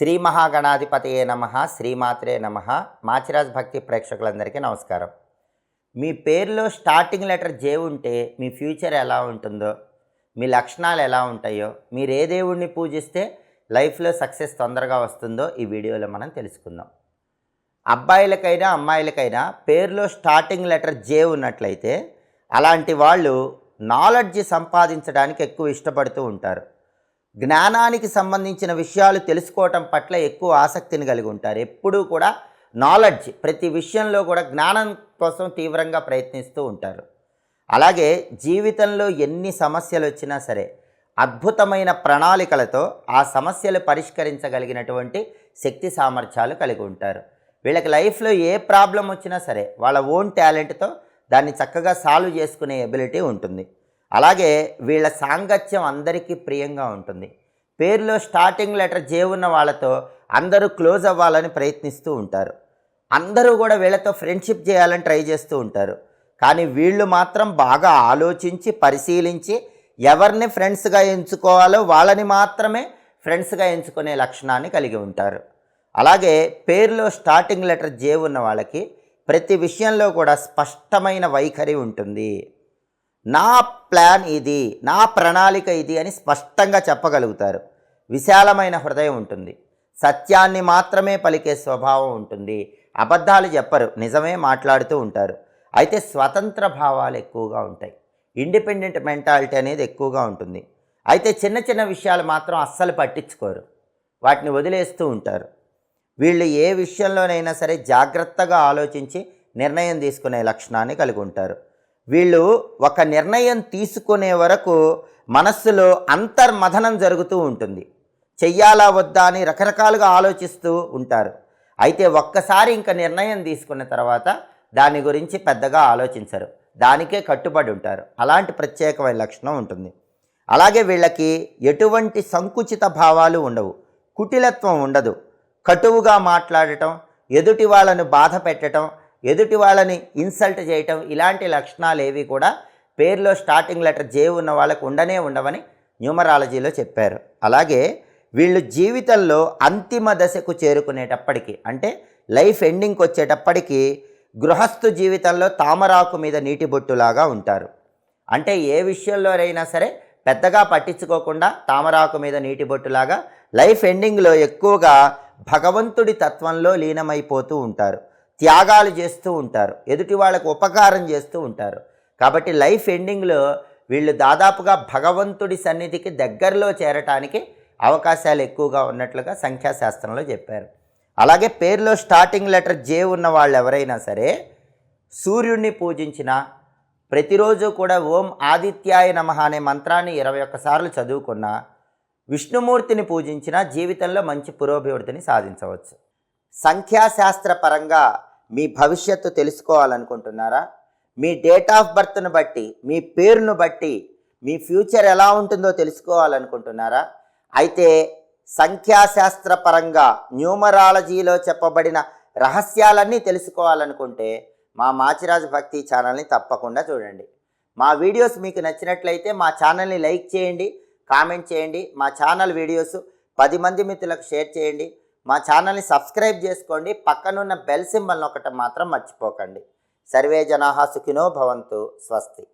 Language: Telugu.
శ్రీ మహాగణాధిపతయే నమ శ్రీమాత్రే నమ. మాచిరాజ్ భక్తి ప్రేక్షకులందరికీ నమస్కారం. మీ పేరులో స్టార్టింగ్ లెటర్ జే ఉంటే మీ ఫ్యూచర్ ఎలా ఉంటుందో మీ లక్షణాలు ఎలా ఉంటాయో మీరు ఏ దేవుణ్ణి పూజిస్తే లైఫ్లో సక్సెస్ తొందరగా వస్తుందో ఈ వీడియోలో మనం తెలుసుకుందాం. అబ్బాయిలకైనా అమ్మాయిలకైనా పేరులో స్టార్టింగ్ లెటర్ జే ఉన్నట్లయితే అలాంటి వాళ్ళు నాలెడ్జ్ సంపాదించడానికి ఎక్కువ ఇష్టపడుతూ ఉంటారు. జ్ఞానానికి సంబంధించిన విషయాలు తెలుసుకోవటం పట్ల ఎక్కువ ఆసక్తిని కలిగి ఉంటారు. ఎప్పుడూ కూడా నాలెడ్జ్ ప్రతి విషయంలో కూడా జ్ఞానం కోసం తీవ్రంగా ప్రయత్నిస్తూ ఉంటారు. అలాగే జీవితంలో ఎన్ని సమస్యలు వచ్చినా సరే అద్భుతమైన ప్రణాళికలతో ఆ సమస్యలు పరిష్కరించగలిగినటువంటి శక్తి సామర్థ్యాలు కలిగి ఉంటారు. వీళ్ళకి లైఫ్లో ఏ ప్రాబ్లం వచ్చినా సరే వాళ్ళ ఓన్ టాలెంట్తో దాన్ని చక్కగా సాల్వ్ చేసుకునే ఎబిలిటీ ఉంటుంది. అలాగే వీళ్ళ సాంగత్యం అందరికీ ప్రియంగా ఉంటుంది. పేరులో స్టార్టింగ్ లెటర్ జే ఉన్న వాళ్ళతో అందరూ క్లోజ్ అవ్వాలని ప్రయత్నిస్తూ ఉంటారు. అందరూ కూడా వీళ్ళతో ఫ్రెండ్షిప్ చేయాలని ట్రై చేస్తూ ఉంటారు. కానీ వీళ్ళు మాత్రం బాగా ఆలోచించి పరిశీలించి ఎవరిని ఫ్రెండ్స్గా ఎంచుకోవాలో వాళ్ళని మాత్రమే ఫ్రెండ్స్గా ఎంచుకునే లక్షణాన్ని కలిగి ఉంటారు. అలాగే పేరులో స్టార్టింగ్ లెటర్ జే ఉన్న వాళ్ళకి ప్రతి విషయంలో కూడా స్పష్టమైన వైఖరి ఉంటుంది. నా ప్లాన్ ఇది నా ప్రణాళిక ఇది అని స్పష్టంగా చెప్పగలుగుతారు. విశాలమైన హృదయం ఉంటుంది. సత్యాన్ని మాత్రమే పలికే స్వభావం ఉంటుంది. అబద్ధాలు చెప్పరు నిజమే మాట్లాడుతూ ఉంటారు. అయితే స్వతంత్ర భావాలు ఎక్కువగా ఉంటాయి. ఇండిపెండెంట్ మెంటాలిటీ అనేది ఎక్కువగా ఉంటుంది. అయితే చిన్న చిన్న విషయాలు మాత్రం అస్సలు పట్టించుకోరు. వాటిని వదిలేస్తూ ఉంటారు. వీళ్ళు ఏ విషయంలోనైనా సరే జాగ్రత్తగా ఆలోచించి నిర్ణయం తీసుకునే లక్షణాన్ని కలిగి ఉంటారు. వీళ్ళు ఒక నిర్ణయం తీసుకునే వరకు మనస్సులో అంతర్మథనం జరుగుతూ ఉంటుంది. చెయ్యాలా వద్దా అని రకరకాలుగా ఆలోచిస్తూ ఉంటారు. అయితే ఒక్కసారి ఇంకా నిర్ణయం తీసుకున్న తర్వాత దాని గురించి పెద్దగా ఆలోచించరు. దానికే కట్టుబడి ఉంటారు. అలాంటి ప్రత్యేకమైన లక్షణం ఉంటుంది. అలాగే వీళ్ళకి ఎటువంటి సంకుచిత భావాలు ఉండవు. కుటిలత్వం ఉండదు. కటువుగా మాట్లాడటం ఎదుటి వాళ్ళను బాధ పెట్టడం ఎదుటి వాళ్ళని ఇన్సల్ట్ చేయటం ఇలాంటి లక్షణాలు ఏవి కూడా పేరులో స్టార్టింగ్ లెటర్ జే ఉన్న వాళ్ళకు ఉండనే ఉండవని న్యూమరాలజీలో చెప్పారు. అలాగే వీళ్ళు జీవితంలో అంతిమ దశకు చేరుకునేటప్పటికి అంటే లైఫ్ ఎండింగ్కి వచ్చేటప్పటికి గృహస్థు జీవితంలో తామరాకు మీద నీటి బొట్టులాగా ఉంటారు. అంటే ఏ విషయంలోనైనా సరే పెద్దగా పట్టించుకోకుండా తామరాకు మీద నీటి బొట్టులాగా లైఫ్ ఎండింగ్లో ఎక్కువగా భగవంతుడి తత్వంలో లీనమైపోతూ ఉంటారు. త్యాగాలు చేస్తూ ఉంటారు. ఎదుటి వాళ్ళకు ఉపకారం చేస్తూ ఉంటారు. కాబట్టి లైఫ్ ఎండింగ్లో వీళ్ళు దాదాపుగా భగవంతుడి సన్నిధికి దగ్గరలో చేరటానికి అవకాశాలు ఎక్కువగా ఉన్నట్లుగా సంఖ్యాశాస్త్రంలో చెప్పారు. అలాగే పేరులో స్టార్టింగ్ లెటర్ జే ఉన్న వాళ్ళు ఎవరైనా సరే సూర్యుడిని పూజించిన ప్రతిరోజు కూడా ఓం ఆదిత్యాయ నమ అనే మంత్రాన్ని ఇరవై ఒక్కసార్లు చదువుకున్న విష్ణుమూర్తిని పూజించిన జీవితంలో మంచి పురోభివృద్ధిని సాధించవచ్చు. సంఖ్యాశాస్త్ర పరంగా మీ భవిష్యత్తు తెలుసుకోవాలనుకుంటున్నారా? మీ డేట్ ఆఫ్ బర్త్ను బట్టి మీ పేరును బట్టి మీ ఫ్యూచర్ ఎలా ఉంటుందో తెలుసుకోవాలనుకుంటున్నారా? అయితే సంఖ్యాశాస్త్ర పరంగా న్యూమరాలజీలో చెప్పబడిన రహస్యాలన్నీ తెలుసుకోవాలనుకుంటే మా మాచిరాజు భక్తి ఛానల్ని తప్పకుండా చూడండి. మా వీడియోస్ మీకు నచ్చినట్లయితే మా ఛానల్ని లైక్ చేయండి కామెంట్ చేయండి. మా ఛానల్ వీడియోస్ పది మంది మిత్రులకు షేర్ చేయండి. మా ఛానల్ని సబ్స్క్రైబ్ చేసుకోండి. పక్కనున్న బెల్ సింబల్ ఒకటి మాత్రం మర్చిపోకండి. సర్వే జనాహా సుఖినో భవంతు. స్వస్తి.